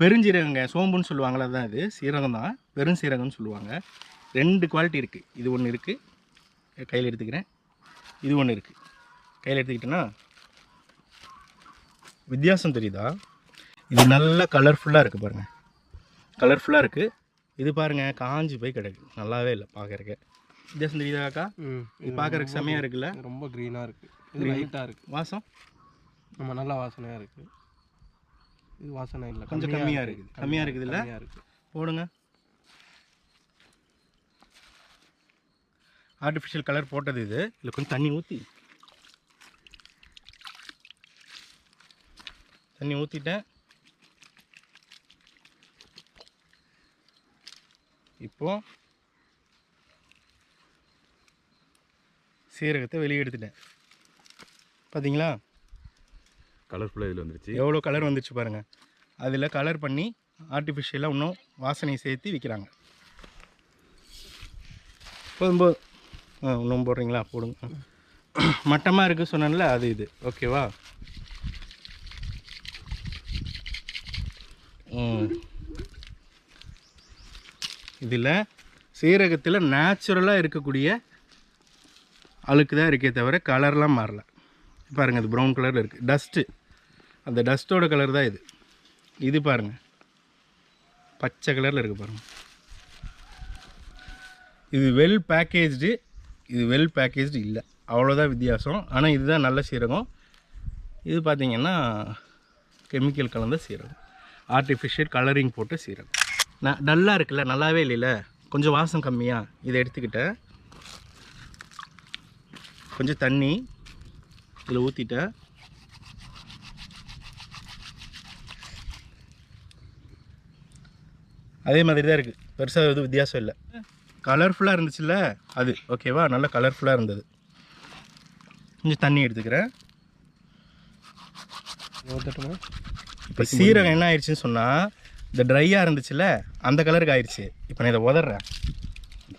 பெருஞ்சீரகங்க சோம்புன்னு சொல்லுவாங்களா தான் இது. சீரகம் தான். பெருஞ்சீரகம்னு சொல்லுவாங்க. ரெண்டு குவாலிட்டி இருக்குது இது ஒன்று இருக்குது கையில் எடுத்துக்கிறேன். இது ஒன்று இருக்குது கையில் எடுத்துக்கிட்டேன்னா வித்தியாசம் தெரியுதா? இது நல்ல கலர்ஃபுல்லாக இருக்குது பாருங்கள் கலர்ஃபுல்லாக இருக்குது இது பாருங்கள் காஞ்சி போய் கிடக்கு. நல்லாவே இல்லை பார்க்கறக்கு வித்தியாசம் தெரியுதா அக்கா? ம். இது பார்க்கறக்கு செம்மையாக இருக்குல்ல? ரொம்ப க்ரீனாக இருக்குது இது லைட்டாக இருக்குது வாசம்? நம்ம நல்லா வாசனையாக இருக்குது இது வாசனை இல்லை. கொஞ்சம் கம்மியாக இருக்குது. கம்மியாக இருக்குது போடுங்க. ஆர்டிஃபிஷியல் கலர் போட்டது இது. இதில் கொஞ்சம் தண்ணி ஊற்றி தண்ணி ஊற்றிட்டேன் இப்போ சீரகத்தை வெளியே எடுத்துட்டேன். பார்த்தீங்களா கலர்ஃபுல்லாக இதில் வந்துருச்சு. எவ்வளோ கலர் வந்துச்சு பாருங்கள் அதில் கலர் பண்ணி ஆர்டிஃபிஷியலாக இன்னும் வாசனை சேர்த்து விற்கிறாங்க போதும் போதும் ஆ இன்னும் போடுறீங்களா? போடுங்க. மட்டமாக இருக்குது சொன்னேன்ல அது இது. ஓகேவா இதில் சீரகத்தில் நேச்சுரலாக இருக்கக்கூடிய அழுக்கு தான் இருக்கே தவிர கலர்லாம் மாறல. பாருங்கள் அது ப்ரௌன் கலரில் இருக்குது டஸ்ட்டு அந்த டஸ்ட்டோட கலர் தான் இது. இது பாருங்கள் பச்சை கலரில் இருக்குது பாருங்கள் இது வெல் பேக்கேஜ்டு இது வெல் பேக்கேஜ்டு இல்லை. அவ்வளோதான் வித்தியாசம். ஆனால் இதுதான் நல்ல சீரகம். இது பார்த்திங்கன்னா கெமிக்கல் கலந்த சீரகம். ஆர்டிஃபிஷியல் கலரிங் போட்ட சீரகம். நான் டல்லாக இருக்குல்ல? நல்லாவே இல்லைல்ல? கொஞ்சம் வாசம் கம்மியாக இதை எடுத்துக்கிட்டேன். கொஞ்சம் தண்ணி. இதில் ஊற்றிட்டேன் அதே மாதிரி தான் இருக்குது பெருசாக எதுவும் வித்தியாசம் இல்லை. கலர்ஃபுல்லாக இருந்துச்சுல்ல? அது. ஓகேவா நல்ல கலர்ஃபுல்லாக இருந்தது. கொஞ்சம் தண்ணி எடுத்துக்கிறேன். இப்போ சீரகம் என்ன ஆயிடுச்சுன்னு சொன்னால் இந்த ட்ரையாக இருந்துச்சுல்ல அந்த கலருக்கு ஆயிடுச்சு இப்போ நான் இதை உதறேன்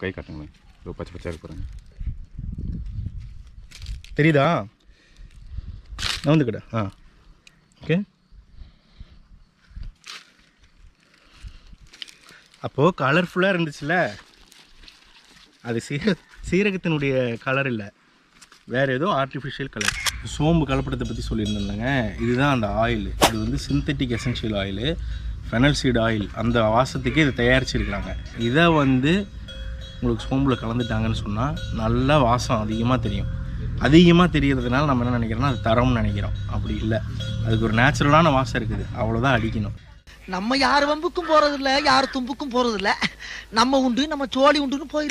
கை காட்டுங்களேன் இதோ பச்சை பச்சையாக இருக்கு பாருங்க. தெரியுதா? நவுந்துக்கிட்ட ஆ. ஓகே அப்போது கலர்ஃபுல்லாக இருந்துச்சுல்ல அது சீர சீரகத்தினுடைய கலர் இல்லை. வேறு ஏதோ ஆர்டிஃபிஷியல் கலர் சோம்பு கலப்படத்தை பற்றி சொல்லியிருந்தேங்க இதுதான் அந்த ஆயில் இது வந்து synthetic essential oil fennel seed oil அந்த வாசத்துக்கே இதை தயாரிச்சிருக்கிறாங்க. இதை வந்து உங்களுக்கு சோம்பில் கலந்துட்டாங்கன்னு சொன்னால் நல்லா வாசம் அதிகமாக தெரியும். அதிகமாக தெரியறதுனால நம்ம என்ன நினைக்கிறோன்னா அது தரம்னு நினைக்கிறோம். அப்படி இல்லை. அதுக்கு ஒரு நேச்சுரலான வாசம் இருக்குது. அவ்வளோதான் அடிக்கணும். நம்ம யார் வம்புக்கும் போறது யார் தும்புக்கும் போறதில்ல. நம்ம உண்டு நம்ம சோழி உண்டுன்னு போயிடுறோம்.